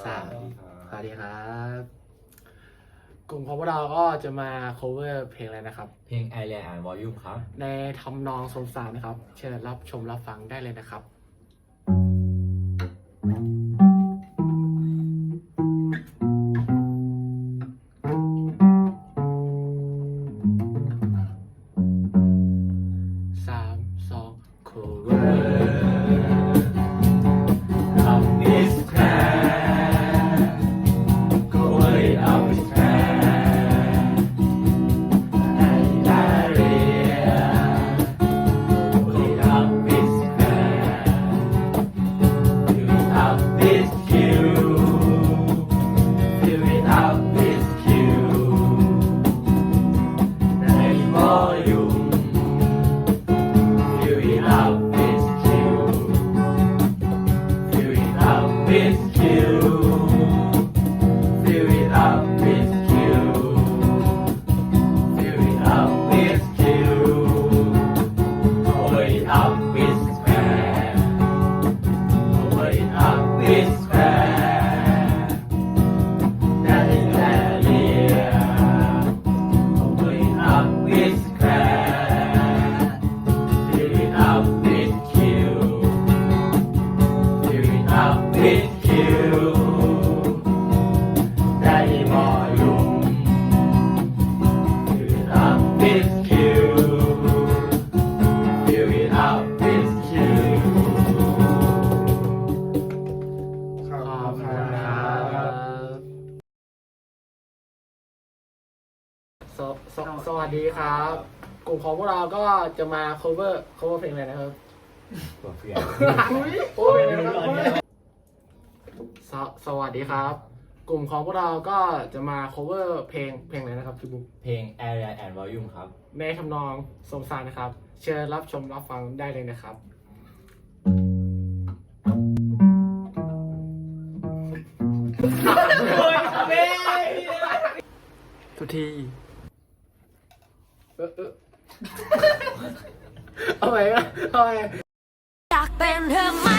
สามสวัสดีครับ กลุ่มของพวกเราก็จะมา cover เพลงอะไรนะครับ เพลง I l a n d and Volume ครับ ในทำนองสมสารนะครับ เชิญรับชมรับฟังได้เลยนะครับสามสอง cover with you. Daddy volume. Fill it up with you. Fill it up with you. ขอบคุณครับสวสวสวัสดีครับ กลุ่มของพวกเราก็จะมา cover cover เพลงอะไรนะครับ เพื่อน โอ้ย สวสวัสดีครับ กลุ่มของพวกเราก็จะมา cover เพลงเพลงอะไรนะครับพี่บุ๊คเพลง Area and Volume ครับ ในทำนองสมสารนะครับ เชิญรับชมรับฟังได้เลยนะครับ ทุกทีเออเออเอาไปเอาไปอยากเป็นเธอไหม